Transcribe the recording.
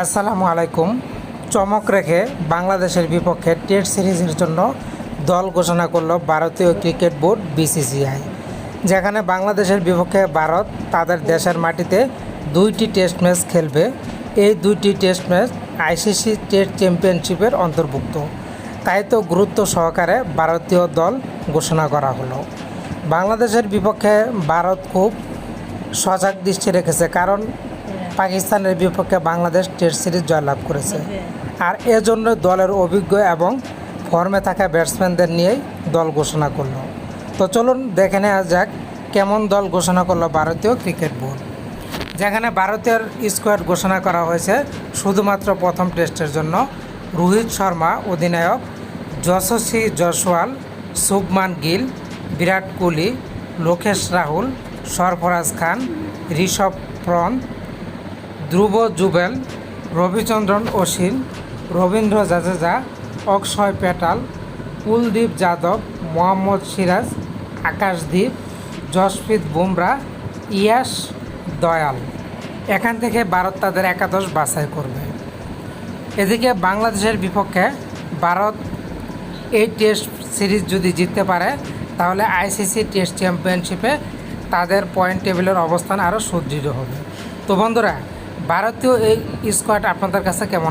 আসসালামু আলাইকুম। চমক রেখে বাংলাদেশের বিপক্ষে টেস্ট সিরিজের জন্য দল ঘোষণা করল ভারতীয় ক্রিকেট বোর্ড বিসিসিআই। যেখানে বাংলাদেশের বিপক্ষে ভারত তাদের দেশের মাটিতে দুইটি টেস্ট ম্যাচ খেলবে। এই দুইটি টেস্ট ম্যাচ আইসিসি টেস্ট চ্যাম্পিয়নশিপের অন্তর্ভুক্ত। তাই তো গুরুত্ব সহকারে ভারতীয় দল ঘোষণা করা হলো। বাংলাদেশের বিপক্ষে ভারত খুব সজাগ দৃষ্টি রেখেছে, কারণ পাকিস্তানের বিপক্ষে বাংলাদেশ টেস্ট সিরিজ জয়লাভ করেছে। আর এজন্য দলের অভিজ্ঞ এবং ফর্মে থাকা ব্যাটসম্যানদের নিয়েই দল ঘোষণা করল। তো চলুন দেখে নেওয়া যাক কেমন দল ঘোষণা করল ভারতীয় ক্রিকেট বোর্ড। যেখানে ভারতের স্কোয়াড ঘোষণা করা হয়েছে শুধুমাত্র প্রথম টেস্টের জন্য। রোহিত শর্মা, অধিনায়ক যশস্বী জয়সওয়াল, শুভমান গিল, বিরাট কোহলি, লোকেশ রাহুল, সরফরাজ খান, ঋষভ পন্থ ধ্রুব, জুবেল, রবিচন্দ্রন অশ্বিন রবীন্দ্র জাদেজা, অক্ষয় পেটাল কুলদীপ যাদব, মোহাম্মদ সিরাজ, আকাশদীপ জসপ্রীত বুমরা, ইয়াস দয়াল। এখান থেকে ভারত তাদের একাদশ বাছাই করবে। এদিকে বাংলাদেশের বিপক্ষে ভারত এই টেস্ট সিরিজ যদি জিততে পারে, তাহলে আইসিসি টেস্ট চ্যাম্পিয়নশিপে তাদের পয়েন্ট টেবিলের অবস্থান আরও সুদৃঢ় হবে। তো বন্ধুরা ভারতীয় এই স্কোয়াড আপনাদের কাছে কেমন